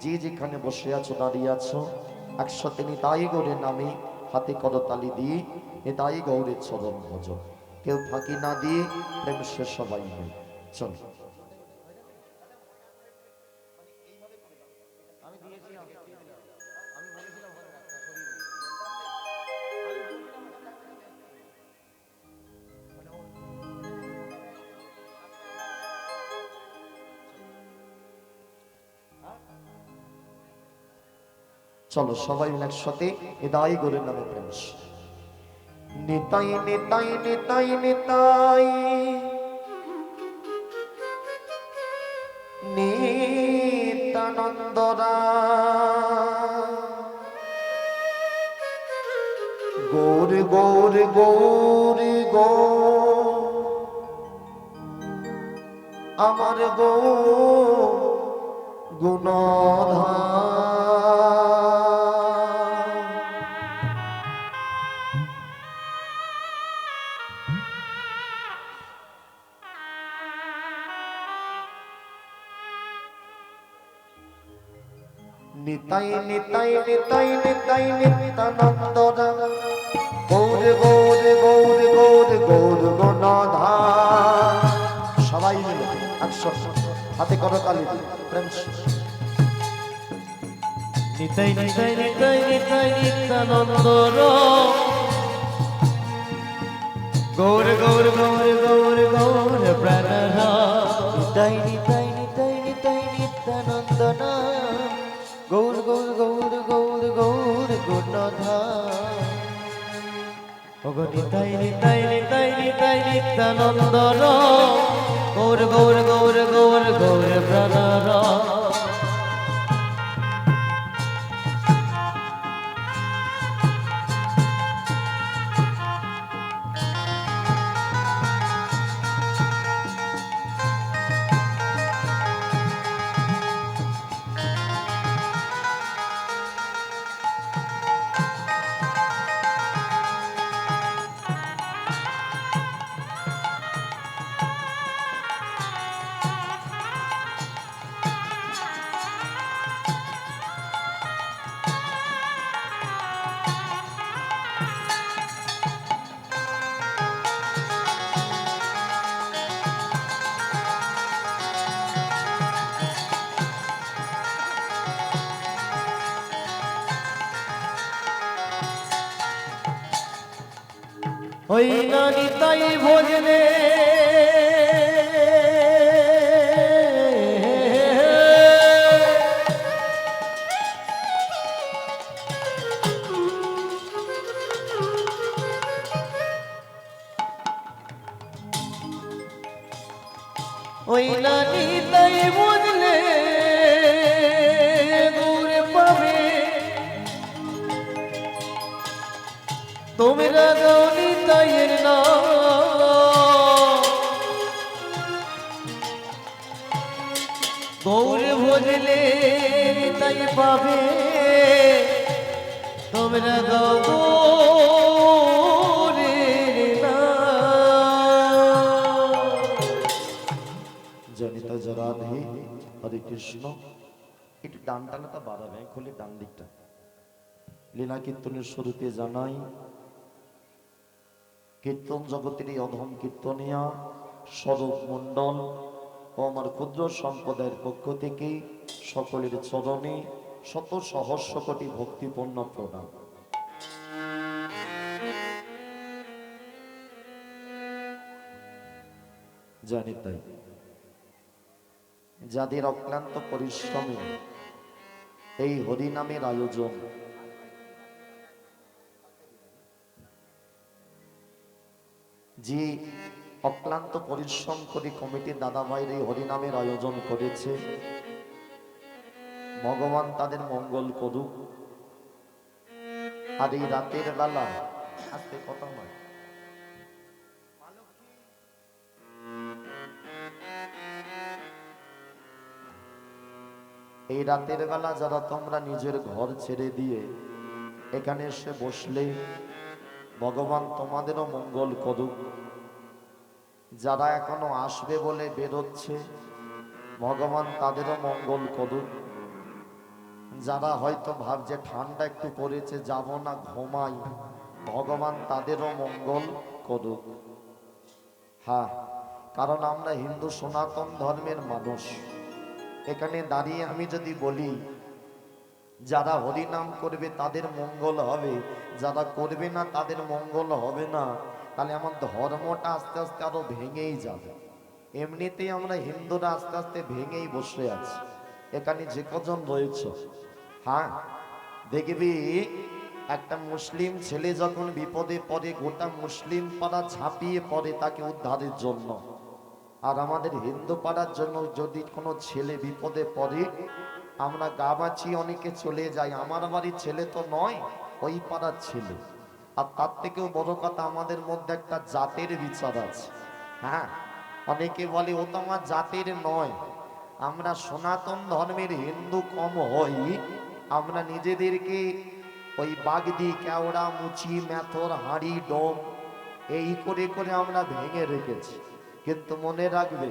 যে যেখানে বসে আছো, দাঁড়িয়ে আছো, একসাথে নিতাই গৌরের নামে হাতে করতালি দিয়ে নিতাই গৌরের চরণ ভজন কেউ ফাঁকি না দিয়ে প্রেম সে সবাই হয়। চল। চলো সবাই একসাথে নিতাই গৌরের নামে প্রেম সে। নিতাই নিতাই নিতাই নিতাই। নিতানন্দরা। গৌর গৌর গৌর গো আমার গো গুণধা নিতাই নিতাই নিতাই নিতাই নিত্যানন্দরা গৌর গৌর গৌর গৌর গৌর গণধা। সবাই মিলে একশো হাতে করো তালি প্রেম নিতাই নিতাই নিতাই নিতাই নিত্যানন্দর গৌর গৌর গৌর গৌর গৌর প্রাণর নিতাই নিতাই নিতাই নিতাই নিত্যানন্দন গৌর গৌর গৌর গৌর গৌর গুণধা ওগো নিতাই নিতাই নিতাই নিতাই নিত্যানন্দর। গৌর গৌর গৌর গৌর গৌর প্রাণর। ওই নানি তাই ভোজনে তাই পাবে। তোমরা জনিতা খুলে ডান দিকটা। লীলা কীর্তনের শুরুতে জানাই, কীর্তন জগতের এই অধম কীর্তনিয়া, স্বরূপ মণ্ডল আমার ক্ষুদ্র সম্প্রদায়ের পক্ষ থেকে সকলের চরণে শত সহস্র কোটি ভক্তিপূর্ণ প্রণাম। জানি তাই। যাদের অক্লান্ত পরিশ্রমে এই হরিনামের আয়োজন যে অক্লান্ত পরিশ্রম করে কমিটির দাদা ভাইয়ের এই হরিনামের আয়োজন করেছে। ভগবান তাদের মঙ্গল করুক। আর এই রাতের বেলা, আজকে কথা নয়। এই রাতের বেলা যারা তোমরা নিজের ঘর ছেড়ে দিয়ে এখানে এসে বসলে, ভগবান তোমাদেরও মঙ্গল করুক। যারা এখনও আসবে বলে বেরোচ্ছে, ভগবান তাদেরও মঙ্গল করুক। যারা হয়তো ভাবছে, ঠান্ডা একটু পড়েছে, যাব না, ঘুমাই। ভগবান তাদেরও মঙ্গল করুক। হ্যাঁ কারণ আমরা হিন্দু সনাতন ধর্মের মানুষ। এখানে দাঁড়িয়ে আমি যদি বলি, যারা হরিনাম করবে তাদের মঙ্গল হবে, যারা করবে না তাদের মঙ্গল হবে না। তাহলে আমার ধর্মটা আস্তে আস্তে আরও ভেঙেই যাবে। এমনিতেই আমরা হিন্দুরা আস্তে আস্তে ভেঙেই বসে আছি। এখানে যে কজন রয়েছে? হ্যাঁ? দেখবি, একটা মুসলিম ছেলে যখন বিপদে পড়ে, গোটা মুসলিম পাড়া ঝাঁপিয়ে পড়ে তাকে উদ্ধারের জন্য। আর আমাদের হিন্দু পাড়ার জন্য যদি কোনো ছেলে বিপদে পড়ে, আমরা গামাছি অনেকে চলে যাই। আমার বাড়ির ছেলে তো নয়, ওই পাড়ার ছেলে। আর তার থেকেও বড় কথা আমাদের মধ্যে একটা জাতের বিচার আছে। হ্যাঁ? অনেকে বলে, ও তো আমার জাতের নয়। আমরা সনাতন ধর্মের হিন্দু কম হই। আমরা নিজেদেরকে ওই বাগদি, কেওড়া, মুচি মেথর হাঁড়ি, ডোম এই করে করে আমরা ভেঙে রেখেছি। কিন্তু মনে রাখবে,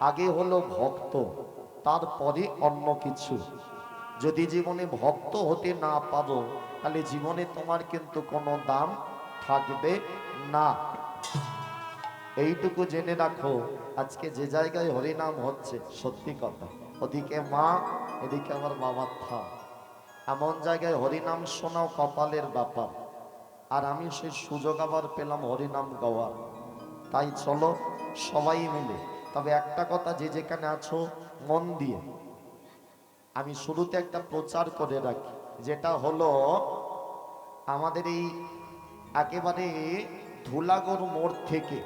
আগে হলো ভক্ত, তারপরে অন্য কিছু। যদি জীবনে ভক্ত হতে না পারো তাহলে জীবনে তোমার কিন্তু কোনো দাম থাকবে না। এইটুকু জেনে রাখো, আজকে যে জায়গায় হরিনাম হচ্ছে, সত্যি কথা। ওদিকে মা, এদিকে আমার বাবার থা। এমন জায়গায় হরিনাম শোনাও কপালের ব্যাপার। আর আমি সেই সুযোগ আবার পেলাম হরিনাম গাওয়ার। তাই চলো সবাই মিলে। তবে একটা কথা, যে যেখানে আছো, মন দিয়ে। আমি শুরুতে একটা প্রচার করে রাখি। যেটা হলো আমাদের এই একেবারে ধুলাগড় মোড় থেকে,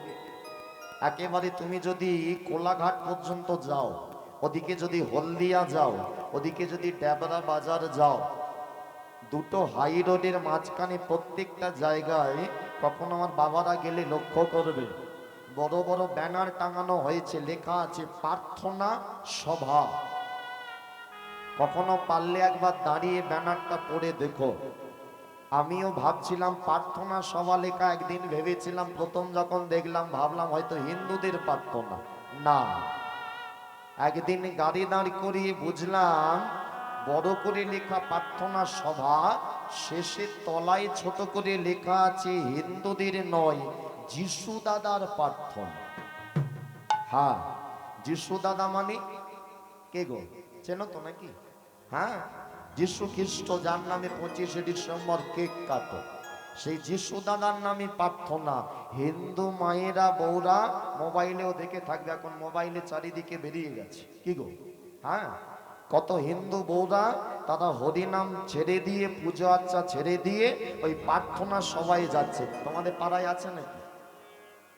একেবারে তুমি যদি কোলাঘাট পর্যন্ত যাও, ওদিকে যদি হলদিয়া যাও, ওদিকে যদি ড্যাবরা বাজার যাও, দুটো হাই রোডের মাঝখানে প্রত্যেকটা জায়গায় কখন আমার বাবারা গেলে লক্ষ্য করবে, বড় বড় ব্যানার টাঙানো হয়েছে, লেখা আছে প্রার্থনা সভা। কখনো পারলে একবার দাঁড়িয়ে ব্যানারটা পড়ে দেখো। আমিও ভাবছিলাম প্রার্থনা সভা লেখা একদিন ভেবেছিলাম, প্রথম যখন দেখলাম, ভাবলাম হয়তো হিন্দুদের প্রার্থনা। না। একদিন গাড়ি দাঁড় করিয়ে বুঝলাম, বড় করে লেখা প্রার্থনা সভা, শেষে তলায় ছোট করে লেখা আছে, হিন্দুদের নয়, যিশু দাদার প্রার্থনা। হ্যাঁ যিশু দাদা মানে? কে গো? চেনো তো নাকি? হ্যাঁ? যিশু খ্রিস্ট যার নামে পঁচিশে ডিসেম্বর কেক কাটো, সেই যিশু দাদার নামে প্রার্থনা। হিন্দু মায়েরা, বউরা মোবাইলেও দেখে থাকবে, এখন মোবাইলে চারিদিকে বেরিয়ে গেছে। কি গো? হ্যাঁ? কত হিন্দু বউরা তারা হরিনাম ছেড়ে দিয়ে, পুজো আচ্ছা ছেড়ে দিয়ে ওই প্রার্থনা সবাই যাচ্ছে। তোমাদের পাড়ায় আছে নাকি?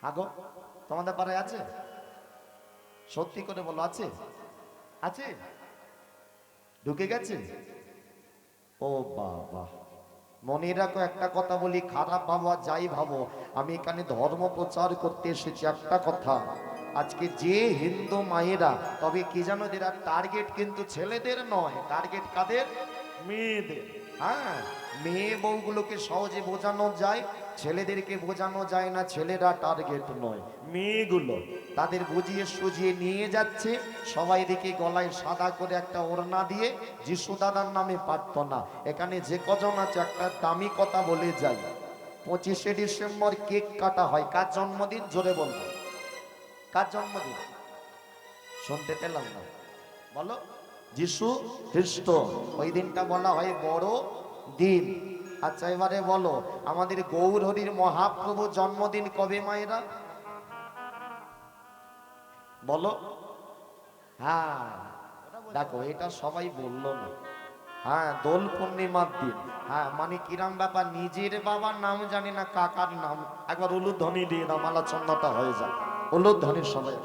আগো তোমাদের পাড়ায় আছে? সত্যি করে বলো, আছে? আছে? ঢুকে গেছে? ও বাবা, মনে রাখো একটা কথা বলি, খারাপ ভাবো আর যাই ভাবো, আমি এখানে ধর্ম প্রচার করতে এসেছি একটা কথা। আজকে যে হিন্দু মায়েরা, তবে কি জানো এরা টার্গেট কিন্তু ছেলেদের নয়। টার্গেট কাদের? মেয়েদের। হ্যাঁ মেয়ে বউগুলোকে সহজে বোঝানো যায়, ছেলেদেরকে বোঝানো যায় না, ছেলেরা টার্গেট নয়। মেয়েগুলো তাদের বুঝিয়ে সুজিয়ে নিয়ে যাচ্ছে, সবাই দিকে গলায় সাদা করে একটা ওড়না দিয়ে যিশু দাদার নামে প্রার্থনা। এখানে যে কজন আছে একটা দামি কথা বলে যাই। পঁচিশে ডিসেম্বর কেক কাটা হয়, কার জন্মদিন? জোরে বলব। কার জন্মদিন? শুনতে পেলাম না। বলো। যিশু খ্রিস্ট। ওই দিনটা বলা হয় বড় দিন। আচ্ছা এবারে বলো, আমাদের গৌর হরির মহাপ্রভু জন্মদিন কবে মায়েরা? বলো। হ্যাঁ দেখো, এটা সবাই বলল না। হ্যাঁ দোল পূর্ণিমার দিন। হ্যাঁ মানে কিরাম ব্যাপার, নিজের বাবার নাম জানি না, কাকার নাম। একবার উলুধ্বনি দিয়ে দাও মালাচন্নটা হয়ে যায় উলুধ্বনির সবাই।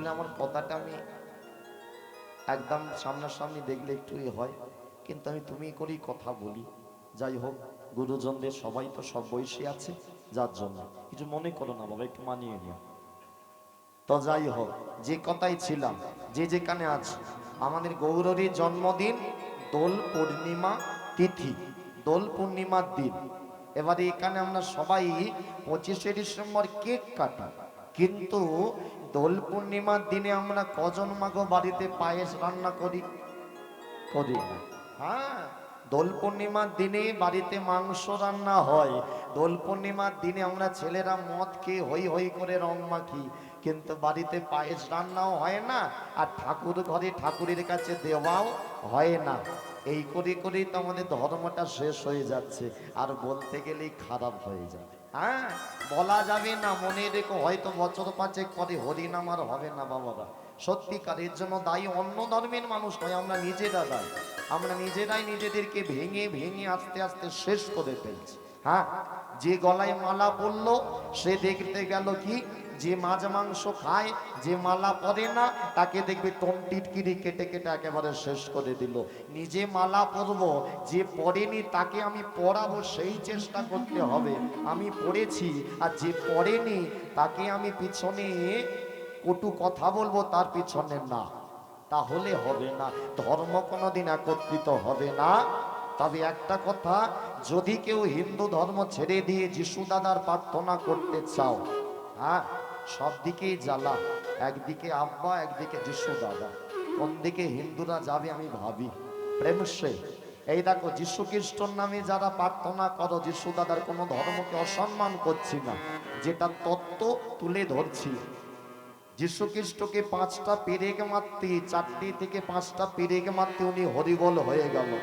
আসলে আমার কথাটা আমি একদম সামনাসামনি দেখলে একটু হয়, কিন্তু আমি তুমি করেই কথা বলি। যাই হোক, গুরুজনদের সবাই তো সব বয়সী আছে, যার জন্য। কিছু মনে করো না বাবা, একটু মানিয়ে নিও। তো যাই হোক, যে কথাই ছিলাম, যে যেখানে আছে, আমাদের গৌরীর জন্মদিন, দোল পূর্ণিমা তিথি, দোল পূর্ণিমার দিন। এবারে এখানে আমরা সবাই পঁচিশে ডিসেম্বর কেক কাটি, কিন্তু দোল পূর্ণিমার দিনে আমরা কজন মাগো বাড়িতে পায়েস রান্না করি? করি না হ্যাঁ দোল পূর্ণিমার দিনে বাড়িতে মাংস রান্না হয়। দোল পূর্ণিমার দিনে আমরা ছেলেরা মদ খেয়ে হই হই করে রং মাখি। কিন্তু বাড়িতে পায়েস রান্নাও হয় না আর ঠাকুর ঘরে ঠাকুরের কাছে দেওয়াও হয় না। এই করে করেই তো আমাদের ধর্মটা শেষ হয়ে যাচ্ছে। আর বলতে গেলেই খারাপ হয়ে যাবে। হ্যাঁ বলা যাবে না, মনে রেখো, হয়তো বছর পাঁচেক পরে হরিনাম আর হবে না বাবারা। সত্যিকার এর জন্য দায়ী অন্য ধর্মের মানুষ নয়, আমরা নিজেরা দায়ী। আমরা নিজেরাই নিজেদেরকে ভেঙে ভেঙে আস্তে আস্তে শেষ করে ফেলছি। হ্যাঁ যে গলায় মালা পড়ল সে দেখতে গেল কি? যে মাছ মাংস খায়, যে মালা পরে না, তাকে দেখবে টনটিটকিরি কেটে কেটে একেবারে শেষ করে দিল। নিজে মালা পরবো, যে পড়েনি তাকে আমি পড়াবো সেই চেষ্টা করতে হবে। আমি পড়েছি, আর যে পড়েনি তাকে আমি পিছনে কটু কথা বলব, তার পিছনে না। তাহলে হবে না, ধর্ম কোনোদিন একত্রিত হবে না। তবে একটা কথা, যদি কেউ হিন্দু ধর্ম ছেড়ে দিয়ে যিশু দাদার প্রার্থনা করতে চাও হ্যাঁ সব দিকেই জ্বালা। একদিকে আব্বা, একদিকে যিশু দাদা। কোন দিকে হিন্দুরা যাবে আমি ভাবি। প্রেম সে। এই দেখো, যিশু খ্রিস্টর নামে যারা প্রার্থনা করো, যিশু দাদার কোনো ধর্মকে অসম্মান করছি না। যেটা তত্ত্ব তুলে ধরছি। যীশু খ্রিস্টকে পাঁচটা পেরেক মারতে, চারটি থেকে পাঁচটা পেরেক মারতে উনি হরিবল হয়ে গেল।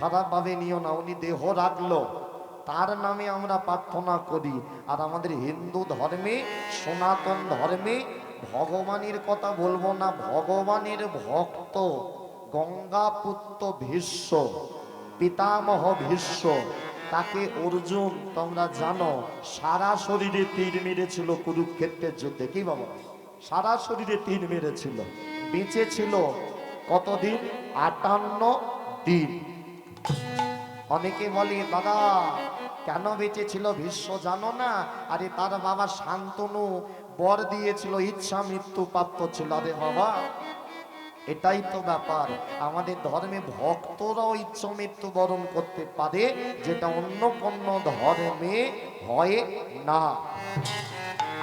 খারাপভাবে নিও না, উনি দেহ রাখল। তার নামে আমরা প্রার্থনা করি। আর আমাদের হিন্দু ধর্মে, সনাতন ধর্মে ভগবানের কথা বলব না, ভগবানের ভক্ত গঙ্গাপুত্র ভীষ্ম, পিতামহ ভীষ্ম, তাকে অর্জুন, তোমরা জানো, সারা শরীরে তীর মেরেছিল কুরুক্ষেত্রের যুদ্ধে। কি বাবা? সারা শরীরে তীর মেরেছিল বেঁচে ছিল কতদিন? আটান্ন দিন। অনেকে বলে দাদা কেন বেঁচে ছিল জানো না? আরে, তার বাবা শান্তনু বর দিয়েছিল, ইচ্ছা মৃত্যু প্রাপ্ত ছিল। আরে বাবা, এটাই তো ব্যাপার। আমাদের ধর্মে ভক্তরাও ইচ্ছা মৃত্যু বরণ করতে পারে, যেটা অন্য কোন ধর্মে হয় না।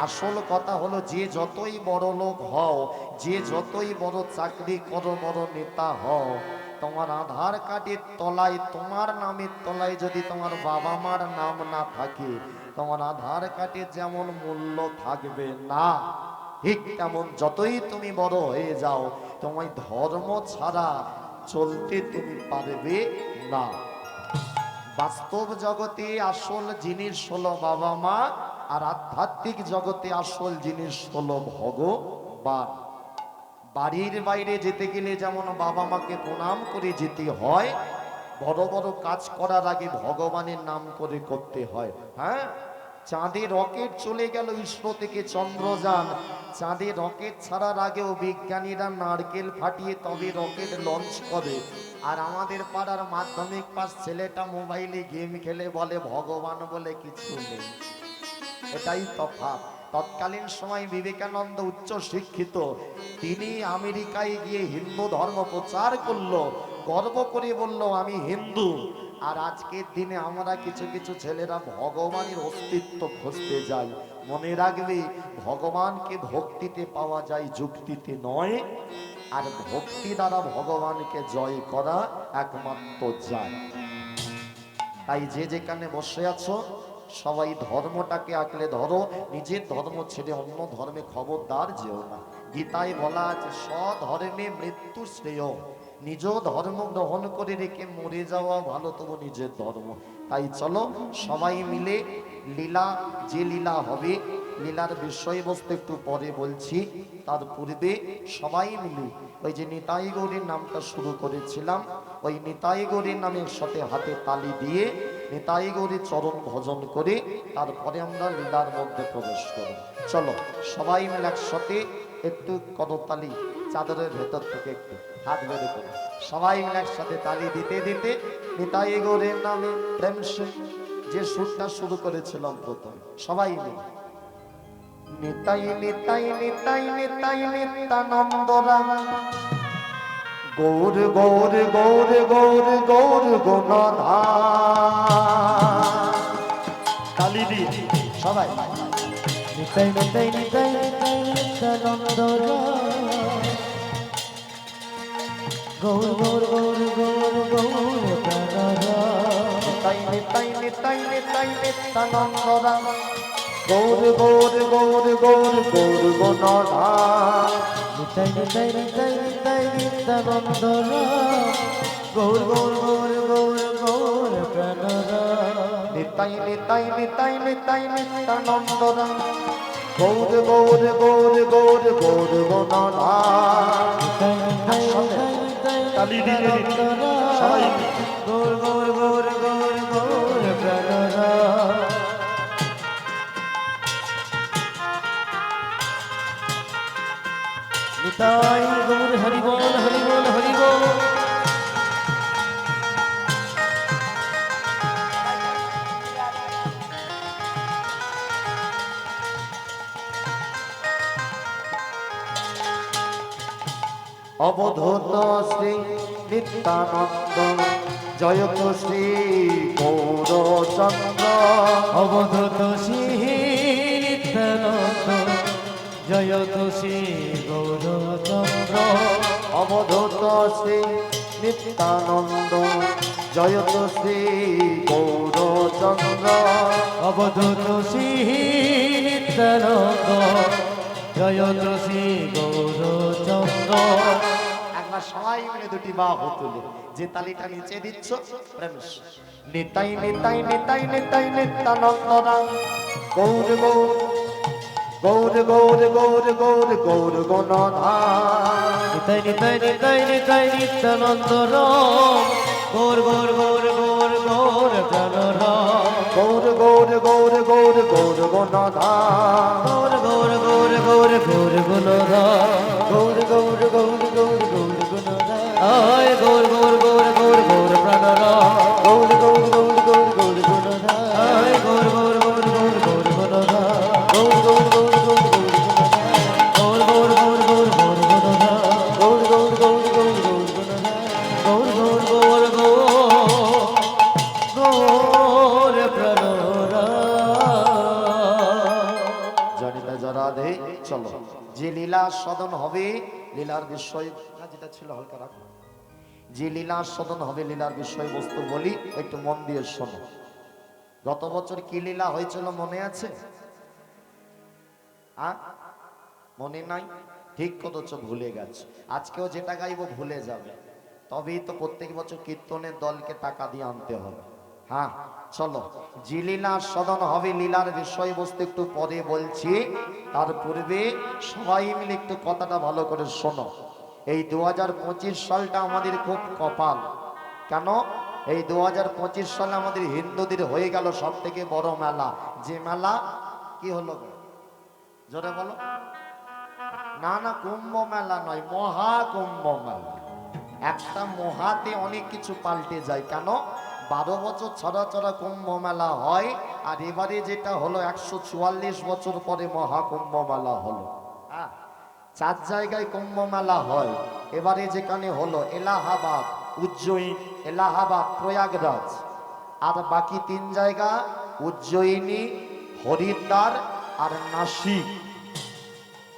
আসল কথা হলো, যে যতই বড় লোক হও, যে যতই বড় চাকরি করো, বড় নেতা হও তোমার আধার কার্ডের তলায়, তোমার নামের তলায় যদি তোমার বাবা মার নাম না থাকে, তোমার আধার কার্ডের যেমন মূল্য থাকবে না, ঠিক তেমন যতই তুমি বড় হয়ে যাও তোমায় ধর্ম ছাড়া চলতে তুমি পারবে না। বাস্তব জগতে আসল জিনিস হলো বাবা মা, আর আধ্যাত্মিক জগতে আসল জিনিস হলো ভগবান। বাড়ির বাইরে যেতে গেলে যেমন বাবা মাকে প্রণাম করে যেতে হয়, বড় বড় কাজ করার আগে ভগবানের নাম করে করতে হয় হ্যাঁ? চাঁদে রকেট চলে গেল ইসরো থেকে চন্দ্রযান। চাঁদে রকেট ছাড়ার আগেও বিজ্ঞানীরা নারকেল ফাটিয়ে তবে রকেট লঞ্চ করে। আর আমাদের পাড়ার মাধ্যমিক পাস ছেলেটা মোবাইলে গেম খেলে বলে, ভগবান বলে কিছু নেই। এটাই তফাৎ। তৎকালীন সময় বিবেকানন্দ উচ্চ শিক্ষিত। তিনি আমেরিকায় গিয়ে হিন্দু ধর্ম প্রচার করল, গর্ব করে বলল, আমি হিন্দু। আর আজকের দিনে আমরা কিছু কিছু ছেলেরা ভগবানের অস্তিত্ব খুঁজতে যাই। মনে রাখবে, ভগবানকে ভক্তিতে পাওয়া যায়, যুক্তিতে নয়। আর ভক্তি দ্বারা ভগবানকে জয় করা একমাত্র যায়। তাই যে যেখানে বসে আছো সবাই ধর্মটাকে আঁকলে ধরো, নিজের ধর্ম ছেড়ে অন্য ধর্মে খবরদার যেও না। গীতায় বলা আছে, স্বধর্মে মৃত্যু শ্রেয়। নিজ ধর্ম গ্রহণ করে রেখে মরে যাওয়া ভালো, তবু নিজের ধর্ম। তাই চলো সবাই মিলে লীলা, যে লীলা হবে, লীলার বিষয়বস্তু একটু পরে বলছি। তার পূর্বে সবাই মিলে ওই যে নিতাই গৌরীর নামটা শুরু করেছিলাম, ওই নিতাই গৌরীর নামের সাথে হাতে তালি দিয়ে নিতাই গৌরী চরণ ভজন করে তারপরে আমরা লীলার মধ্যে প্রবেশ করব। চলো, সবাই মিলে একসাথে একটু করতালি চাদরের ভেতর থেকে একটু হাত বের করে। সবাই মিলে একসাথে তালি দিতে দিতে নিতাই গৌরের নামে প্রেম যে সুরটা শুরু করেছিলাম প্রথম। সবাই মিলে। নিতাই নিতাই নিতাই নিতাই নিত্যানন্দ রাম গৌর গৌর গৌর গৌর গৌর গুণধা কালি দিয়ে সবাই। নিতাই নিতাই নিতাই নিতাই নিত্যানন্দ গৌর গৌর গৌর গৌর গৌর নিতাই নিতাই নিতাই নিতাই নিত্যানন্দ গৌর গৌর গৌর গৌর গৌর গুণধা নিতাই নিতাই নিতাই নিতাই নিত্যানন্দ গৌর গৌর গৌর গৌর গৌর প্রাণরা নিতাই নিতাই নিতাই নিতাই নিত্যানন্দ রাম গৌর গৌর গৌর গৌর গৌর গুণধা তালি দিয়ে সবাই নিতাই গৌর হরি বল হরি বল হরি বল। অবধূত শ্রী নিত্যানন্দ জয়ত শ্রী গৌরচন্দ্র। অবধূত সিংহ জয়ত শ্রী গৌরচন্দ্র অবধূত শ্রী নিত্যানন্দ, জয়ত শ্রী গৌরচন্দ্র। অবধূত সিংহ নিত্যানন্দ, জয়ত শ্রী গৌরচন্দ্র। একবার সবাই মিলে দুটি বাহু তুলে। যে তালিটা নিচে দিচ্ছ প্রেমেশ নিতাই নিতাই নিতাই নিতাই নিত্যানন্দ রাম গৌর গৌর। গৌর গৌর গৌর গৌর গৌর গণধা নিতাই নিতাই নিতাই নিতাই নিত্যানন্দ রাম গৌর গৌর গৌর গৌর গৌর প্রাণ রাম গৌর গৌর গৌর গৌর গৌর গণধা গৌর গৌর গৌর গৌর গৌর গুণ রাম গৌর গৌর গৌর গৌর গৌর গণধা আয় গৌর গৌর গৌর গৌর ছিল, হালকা রাখো যে লীলা সদন হবে, লীলার বিষয়বস্তু বলি, একটু মন দিয়ে শোনো। গত বছর কি লীলা হয়েছিল মনে আছে? মনে নাই? ঠিক কতছ ভুলে গেছে। আজকেও যেটা গাইবো ভুলে যাবে। তবেই তো প্রত্যেক বছর কীর্তনের দলকে টাকা দিয়ে আনতে হবে। হ্যাঁ চলো। যে লীলা সদন হবে, লীলার বিষয়বস্তু একটু পরে বলছি। তার পূর্বে সবাই মিলে একটু কথাটা ভালো করে শোনো। এই দু হাজার পঁচিশ সালটা আমাদের খুব কপাল। কেন? এই দু সালে আমাদের হিন্দুদের হয়ে গেল সব থেকে বড় মেলা। যে মেলা? কি হলো জোরে বলো। না না, কুম্ভ মেলা নয় মহা কুম্ভ মেলা। একটা মহাতে অনেক কিছু পাল্টে যায়। কেন? বারো বছর ছড়া ছড়া কুম্ভ মেলা হয়, আর এবারে যেটা হলো একশো চুয়াল্লিশ বছর পরে মহাকুম্ভ মেলা হলো। হ্যাঁ? চার জায়গায় কুম্ভমেলা হয়। এবারে যেখানে হলো এলাহাবাদ, উজ্জয়িন, এলাহাবাদ, প্রয়াগরাজ। আর বাকি তিন জায়গা, উজ্জয়িনী, হরিদ্বার আর নাসিক।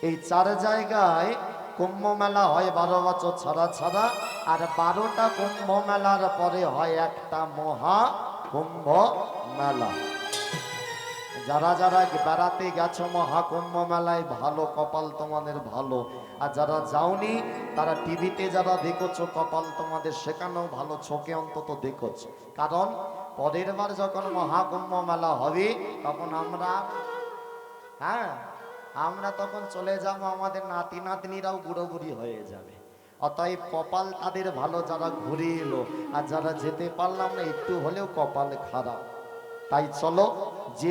এই চার জায়গায় কুম্ভ মেলা হয় বারো বছর ছাড়া ছাড়া, আর বারোটা কুম্ভ মেলার পরে হয় একটা মহা কুম্ভ মেলা যারা যারা বেড়াতে গেছো মহাকুম্ভ মেলায়, ভালো কপাল তোমাদের ভালো। আর যারা যাওনি, তারা টিভিতে যারা দেখেছ কপাল তোমাদের, সেখানেও ভালো, চোখে অন্তত দেখেছ। কারণ পরের বার যখন মহাকুম্ভ মেলা হবে, তখন আমরা হ্যাঁ আমরা তখন চলে যাব, আমাদের নাতি নাতনিরাও বুড়ো বুড়ি হয়ে যাবে। অতএব কপাল তাদের ভালো, যারা ঘুরে এলো। আর যারা যেতে পারলাম না, একটু হলেও কপাল খারাপ। তাই চলো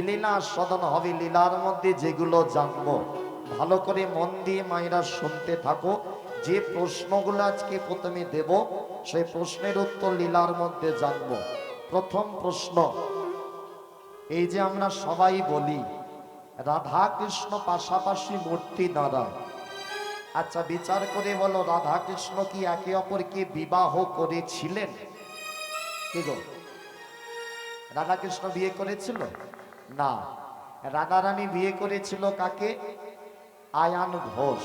লীলা সদন হবে লীলার মধ্যে যেগুলো জানব। ভালো করে মন দিয়ে মায়েরা শুনতে থাকো, যে প্রশ্নগুলো আজকে প্রথমে দেব, সেই প্রশ্নের উত্তর লীলার মধ্যে জানব। প্রথম প্রশ্ন, এই যে আমরা সবাই বলি রাধা কৃষ্ণ পাশাপাশি মূর্তি দাঁড়ায় আচ্ছা বিচার করে বলো রাধা কৃষ্ণ কি একে অপরকে বিবাহ করেছিলেন? কি গো রাধা কৃষ্ণ বিয়ে করেছিল? না। রাধা রানী বিয়ে করেছিল কাকে? আয়ান ঘোষ।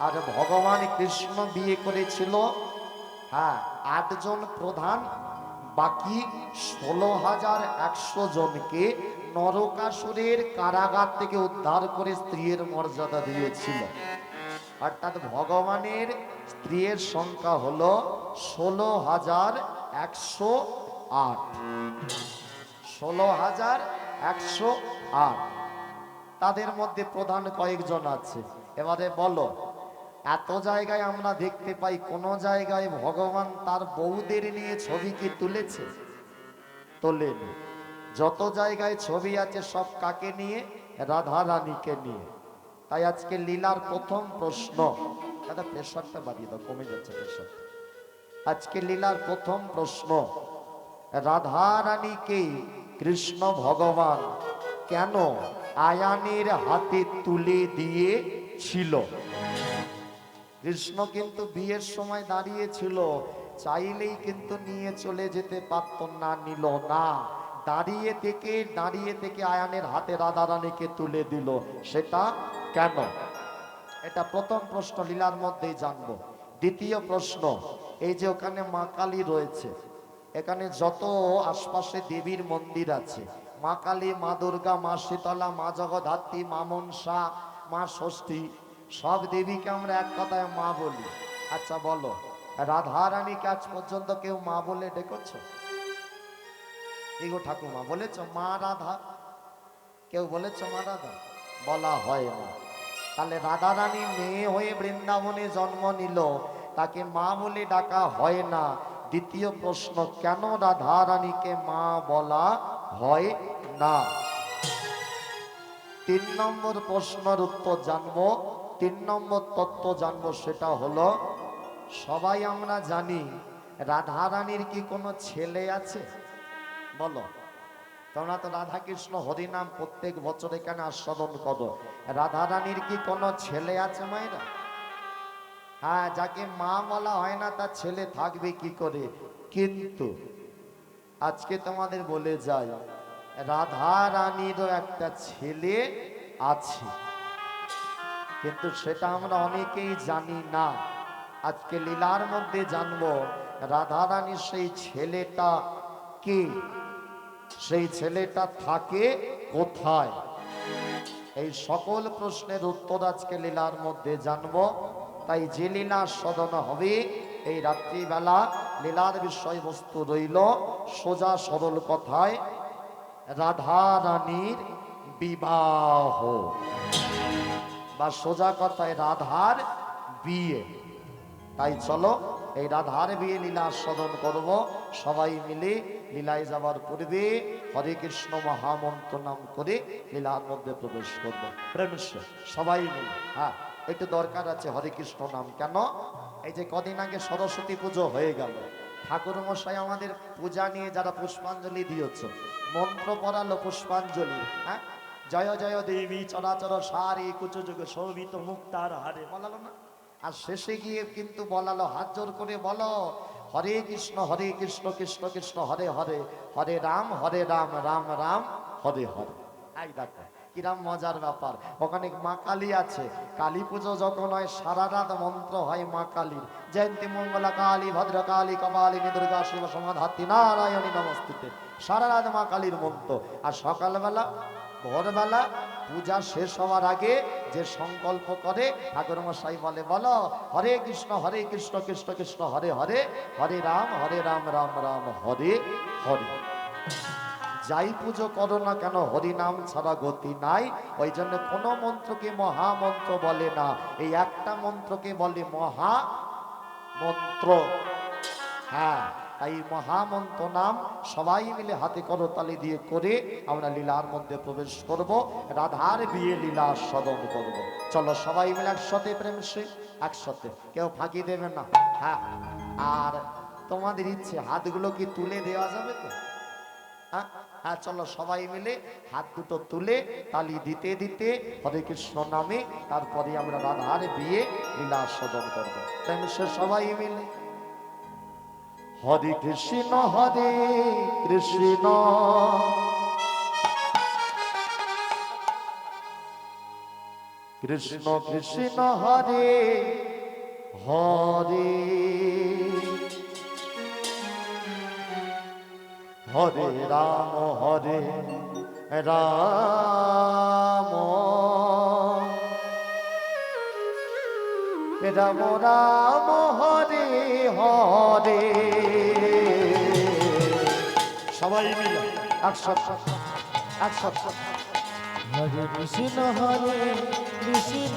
আর ভগবান কৃষ্ণ বিয়ে করেছিল হ্যাঁ আটজন প্রধান, বাকি ষোলো হাজার একশো জনকে নরকাসুরের কারাগার থেকে উদ্ধার করে স্ত্রীর মর্যাদা দিয়েছিল। অর্থাৎ ভগবানের স্ত্রীর সংখ্যা হলো ষোলো হাজার একশো আট। ষোলো হাজার একশো আট। তাদের মধ্যে প্রধান কয়েকজন আছে। এবারে বলো, এত জায়গায় আমরা দেখতে পাই, কোন জায়গায় ভগবান তার বউদের নিয়ে ছবি কি তুলেছে? তোলেনি। যত জায়গায় ছবি আছে, সব কাকে নিয়ে? রাধা রানীকে নিয়ে। তাই আজকে লীলার প্রথম প্রশ্ন। দাদা, প্রেশারটা বাড়িয়ে দাও, কমে যাচ্ছে প্রেশার। আজকে লীলার প্রথম প্রশ্ন রাধা রানীকে কৃষ্ণ ভগবান, কেন আয়ানের হাতে তুলে দিয়েছিল কৃষ্ণ কিন্তু বিয়ের সময় দাঁড়িয়েছিল চাইলেই কিন্তু নিয়ে চলে যেতে পারত না, নিল না। দাঁড়িয়ে থেকে দাঁড়িয়ে থেকে আয়ানের হাতে রাধা রানীকে তুলে দিল, সেটা কেন? এটা প্রথম প্রশ্ন, লীলার মধ্যেই জানব। দ্বিতীয় প্রশ্ন, এই যে ওখানে মা কালী রয়েছে এখানে যত আশপাশে দেবীর মন্দির আছে, মা কালী, মা দুর্গা, মা শীতলা, মা জগদ্ধাত্রী, মা মনসা, মা ষষ্ঠী, সব দেবীকে আমরা এক কথায় মা বলি। আচ্ছা বলো রাধা রানীকে আজ পর্যন্ত কেউ মা বলে ডেকেছ? ঠাকুমা, বলেছ মা রাধা? কেউ বলেছ মা রাধা? বলা হয় না। তাহলে রাধা রানী মেয়ে হয়ে বৃন্দাবনে জন্ম নিল, তাকে মা বলে ডাকা হয় না। দ্বিতীয় প্রশ্ন, কেন রাধা রানীকে মা বলা হয় না? তিন নম্বর প্রশ্নের উত্তর জানব। তিন নম্বর তত্ত্ব জানব, সেটা হলো, সবাই আমরা জানি রাধা রানীর কি কোনো ছেলে আছে? বলো। তোমরা তো রাধা কৃষ্ণ হরিনাম প্রত্যেক বছর এখানে আস্বাদন করো। রাধা রানীর কি কোনো ছেলে আছে মায়েরা? হ্যাঁ যাকে মা বলা হয় না, তার ছেলে থাকবে কি করে? কিন্তু আজকে তোমাদের বলে যাই, রাধা রানীরও একটা ছেলে আছে। কিন্তু সেটা আমরা অনেকেই জানি না। আজকে লীলার মধ্যে জানব, রাধা রানীর সেই ছেলেটা কে? সেই ছেলেটা থাকে কোথায়? এই সকল প্রশ্নের উত্তর আজকে লীলার মধ্যে জানব। তাই যে লীলা সদন হবে। এই রাত্রিবেলা লীলার বিষয়বস্তু রইল। সোজা সরল কথায় রাধা রানীর বিবাহ। বা সোজা কথায় রাধার বিয়ে। তাই চলো এই রাধার বিয়ে লীলা সদন করব। সবাই মিলে লীলায় যাওয়ার পূর্বে হরে কৃষ্ণ মহামন্ত্র নাম করে লীলার মধ্যে প্রবেশ করব। প্রেমস্য সবাই মিলে হ্যাঁ। একটু দরকার আছে, হরে কৃষ্ণ নাম। কেন? এই যে কদিন আগে সরস্বতী পুজো হয়ে গেল। ঠাকুর মশাই আমাদের পূজা নিয়ে যারা পুষ্পাঞ্জলি দিয়েছ, মন্ত্র পড়ালো পুষ্পাঞ্জলি হ্যাঁ? জয় জয় দেবী চরাচর সারে, কুচু যুগ শোভিত মুক্তার হারে, বলালো না? আর শেষে গিয়ে কিন্তু বলালো, হাত জোর করে বলো, হরে কৃষ্ণ হরে কৃষ্ণ কৃষ্ণ কৃষ্ণ, হরে হরে হরে রাম হরে রাম রাম রাম, হরে হরে। এই দেখো কিরাম মজার ব্যাপার। ওখানে মা কালী আছে। কালী পুজো যখন হয় সারা রাত মন্ত্র হয় মা কালীর। জয়ন্তী, মঙ্গলা, কালী, ভদ্র কালী কপালিনী দুর্গা, শিব, সমাধাত্রী, নারায়ণী নমস্তিতে। সারা রাত মা কালীর মন্ত্র। আর সকালবেলা, ভোরবেলা পূজা শেষ হওয়ার আগে যে সংকল্প করে ঠাকুর মশাই বলে, বলো, হরে কৃষ্ণ হরে কৃষ্ণ কৃষ্ণ কৃষ্ণ, হরে হরে হরে রাম হরে রাম রাম রাম, হরে হরে। যাই পুজো করো না কেন, হরিনাম ছাড়া গতি নাই। ওই জন্য কোনো মন্ত্রকে মহামন্ত্র বলে না। এই একটা মন্ত্রকে বলে মহা মন্ত্র। হ্যাঁ তাই মহামন্ত্র নাম সবাই মিলে হাতে করতালি দিয়ে করে আমরা লীলার মধ্যে প্রবেশ করব। রাধার বিয়ে লীলা সদন করব। চলো সবাই মিলে একসাথে প্রেম সে, একসাথে। কেউ ফাঁকি দেবে না। হ্যাঁ আর তোমাদের ইচ্ছে, হাতগুলো কি তুলে দেওয়া যাবে তো? হ্যাঁ? হ্যাঁ চলো সবাই মিলে হাত দুটো তুলে তালি দিতে দিতে হরে কৃষ্ণ নামে তারপরে আমরা রাধার বিয়ে লীলা সদন করব। প্রেম সে সবাই মিলে। হরে কৃষ্ণ হরে কৃষ্ণ। কৃষ্ণ কৃষ্ণ, হরে হরে। হরে রাম হরে রাম। রাম রাম, হরে হরে। সবাই মিলে একসাথে একসাথে। হরে কৃষ্ণ হরে কৃষ্ণ।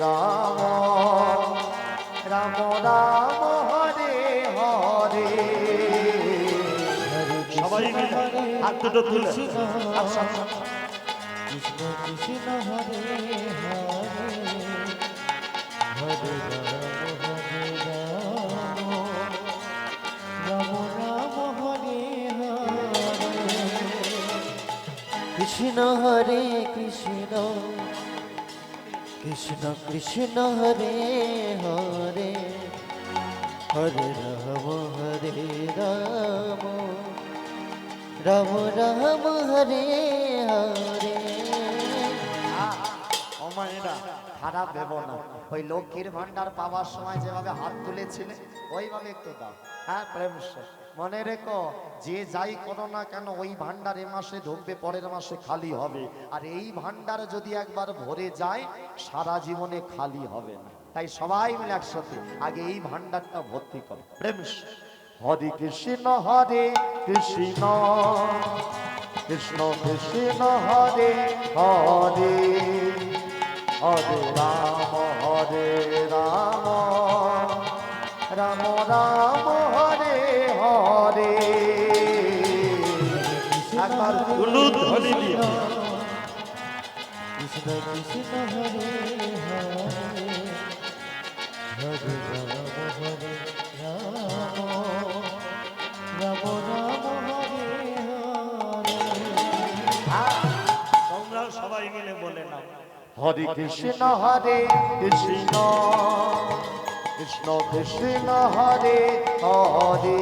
রাম রাম রাম হরে হরে। সবাই মিলে হাত দুটো তুলে একসাথে। কৃষ্ণ কৃষ্ণ হরে হরে। হরে রাম কৃষ্ণ কৃষ্ণ হরে হরে হরে রাম হরে রাম রাম রাম, হরে হরে। ও মায়েরা, খারাপ ভেবো না। ওই লক্ষ্মীর ভান্ডার পাওয়ার সময় যেভাবে হাত তুলেছিলে, ওইভাবে একটু দাও। হ্যাঁ প্রেম। মনে রেখো, যে যাই করো না কেন, ওই ভান্ডার এ মাসে ঢুকবে, পরের মাসে খালি হবে। আর এই ভান্ডার যদি একবার ভরে যায়, সারা জীবনে খালি হবে না। তাই সবাই মিলে একসাথে আগে এই ভান্ডারটা ভর্তি করো। প্রেম। হরে কৃষ্ণ হরে কৃষ্ণ। কৃষ্ণ কৃষ্ণ, হরে হরে। হরে রাম হরে রাম। রাম রাম। একবার হলুদ হলি দিয়ে। কৃষ্ণ কৃষ্ণ হরে হরে হরে রাম হরে রাম রাম হরে হরে তোমরা সবাই মিলে বলে নাও। হরে কৃষ্ণ হরে কৃষ্ণ। কৃষ্ণ কৃষ্ণ, হরে হরে।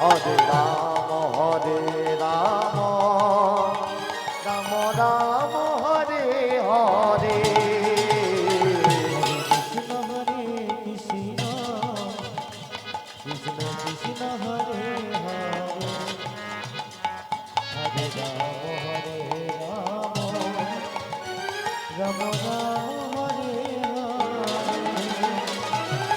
হরে রাম, হরে